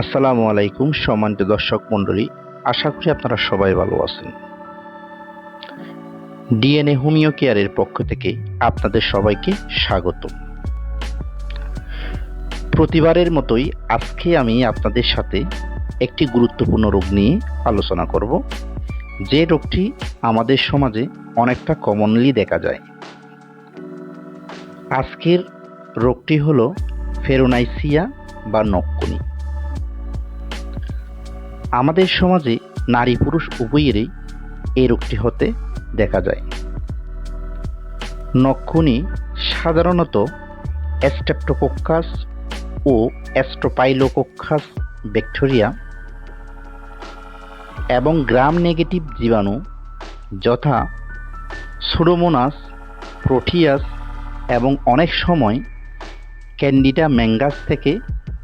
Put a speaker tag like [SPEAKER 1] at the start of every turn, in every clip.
[SPEAKER 1] আসসালামু আলাইকুম, সম্মানিত দর্শক মণ্ডলী। আশা করি আপনারা সবাই ভালো আছেন। ডিএনএ হোমিও কেয়ারের পক্ষ থেকে আপনাদের সবাইকে স্বাগত। প্রতিবারের মতোই আজকে আমি আপনাদের সাথে একটি গুরুত্বপূর্ণ রোগ নিয়ে আলোচনা করব। যে রোগটি আমাদের সমাজে অনেকটা কমনলি দেখা যায়। আজকের রোগটি হলো ফেরোনাইসিয়া বা নক্কুনি। আমাদের সমাজে নারী পুরুষ উভয়েরই এই রোগটি হতে দেখা যায়। নক্ষুনি সাধারণত অ্যাস্টেপ্টোকোক্কাস ও অ্যাস্ট্রোপাইলোকোক্কাস ব্যাকটেরিয়া এবং গ্রাম নেগেটিভ জীবাণু যথা সুডোমোনাস প্রোটিয়াস এবং অনেক সময় ক্যান্ডিডা ম্যাঙ্গাস থেকে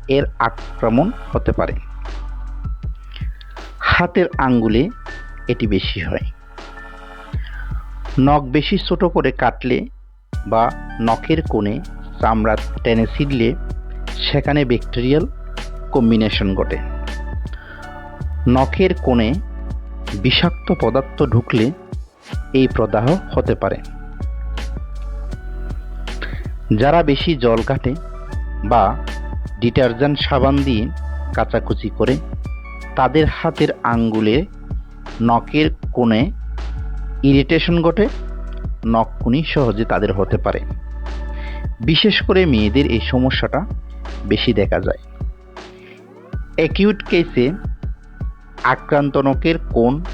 [SPEAKER 1] এর আক্রমণ হতে পারে। হাতের আঙ্গুলে এটি বেশি হয়। নখ বেশি ছোট করে কাটলে বা নখের কোণে চামড়া টেনে ছিঁড়লে সেখানে ব্যাকটেরিয়াল কম্বিনেশন ঘটে। নখের কোণে বিষাক্ত পদার্থ ঢুকলে এই প্রদাহ হতে পারে। যারা বেশি জল কাটে বা ডিটারজেন্ট সাবান দিয়ে কাচাকুচি করে তাদের হাতের আঙ্গুলে নখের কোণে ইরিটেশন ঘটে নখকুনি সহজে তাদের হতে পারে। বিশেষ করে মেয়েদের এই সমস্যাটা বেশি দেখা যায়। অ্যাকিউট কেসে আক্রান্ত নখের কোণ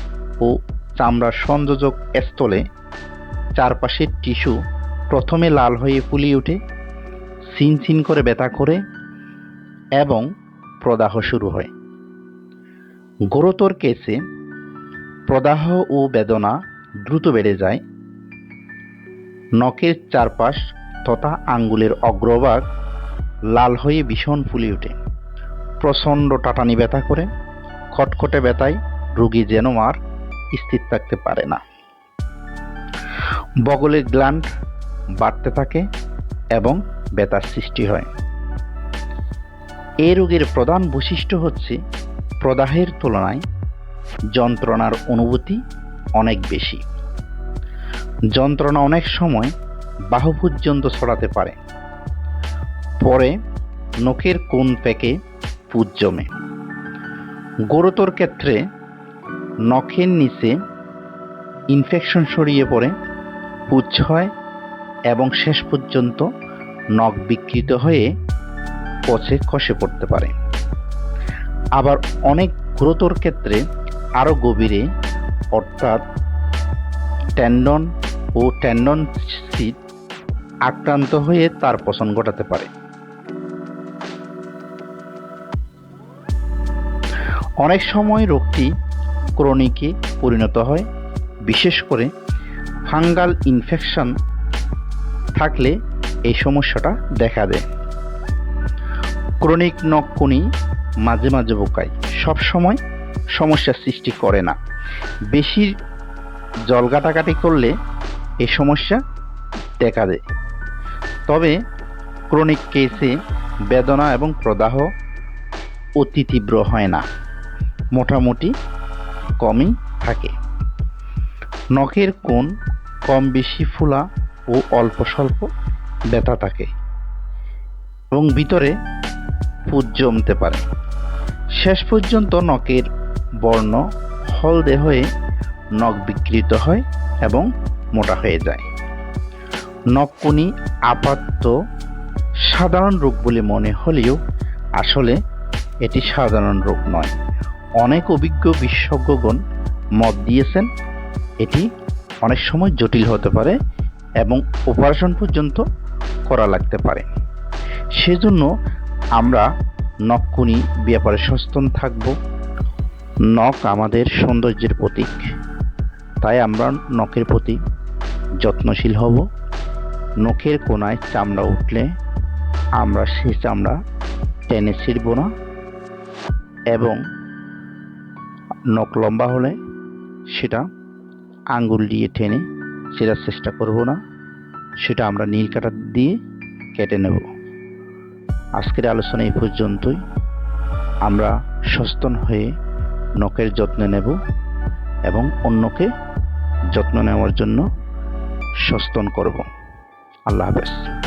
[SPEAKER 1] ও চামড়ার সংযোজক স্থলে চারপাশের টিস্যু প্রথমে লাল হয়ে ফুলিয়ে ওঠে সিনসিন করে ব্যথা করে এবং প্রদাহ শুরু হয়। গুরুতর কেসে প্রদাহ ও বেদনা দ্রুত বেড়ে যায়। নখের চারপাশ তথা আঙ্গুলের অগ্রভাগ লাল হয়ে ভীষণ ফুলে ওঠে। প্রচণ্ড টাটানি ব্যথা করে, খটখটে ব্যথায় রোগী যেন আর স্থির থাকতে পারে না। বগলের গ্ল্যান্ড বাড়তে থাকে এবং ব্যথার সৃষ্টি হয়। এই রোগের প্রধান বৈশিষ্ট্য হচ্ছে প্রদাহের তুলনায় যন্ত্রণার অনুভূতি অনেক বেশি। যন্ত্রণা অনেক সময় বাহু পর্যন্ত ছড়াতে পারে। পরে নখের কোণ প্যাকে পুজ জমে। গুরুতর ক্ষেত্রে নখের নিচে ইনফেকশন সরিয়ে পড়ে, পুজ হয় এবং শেষ পর্যন্ত নখ বিকৃত হয়ে পচে খসে পড়তে পারে। আবার অনেক গুরুতর ক্ষেত্রে আরও গভীরে, অর্থাৎ ট্যান্ডন ও ট্যান্ডন সিট আক্রান্ত হয়ে তার পচন ঘটাতে পারে। অনেক সময় রোগটি ক্রনিকে পরিণত হয়, বিশেষ করে ফাঙ্গাল ইনফেকশন থাকলে এই সমস্যাটা দেখা দেয়। ক্রনিক নকুনি মাঝে মাঝে বোকায় সব সময় সমস্যার সৃষ্টি করে না। বেশি জল কাটাকাটি করলে এই সমস্যা দেখা দেয়। তবে ক্রনিক কেসে বেদনা এবং প্রদাহ অতি তীব্র হয় না। মোটামুটি কমই থাকে। নখের কোণ কম বেশি ফুলা ও অল্প স্বল্প ব্যথা থাকে এবং ভিতরে পুজ জমতে পারে। শেষ পর্যন্ত নখের বর্ণ হলদে হয়ে নখ বিকৃত হয় এবং মোটা হয়ে যায়। নখকুনি আপাতত সাধারণ রোগ বলে মনে হলেও আসলে এটি সাধারণ রোগ নয়। অনেক অভিজ্ঞ বিশেষজ্ঞগণ মত দিয়েছেন, এটি অনেক সময় জটিল হতে পারে এবং অপারেশন পর্যন্ত করা লাগতে পারে। সেজন্য আমরা নখকুনি ব্যাপারে সচেতন থাকব। নখ আমাদের সৌন্দর্যের প্রতীক। তাই আমরা নখের প্রতি যত্নশীল হব। নখের কোনায় চামড়া উঠলে আমরা সেই চামড়া টেনে ছিঁড়ব না এবং নখ লম্বা হলে সেটা আঙ্গুল দিয়ে টেনে ছেঁড়ার চেষ্টা করব না। সেটা আমরা নীল কাটার দিয়ে কেটে নেব। আজকের আলোচনা এই পর্যন্তই। আমরা সচেতন হয়ে নখের যত্ন নেব এবং অন্যকে যত্ন নেওয়ার জন্য সচেতন করব। আল্লাহ হাফেজ।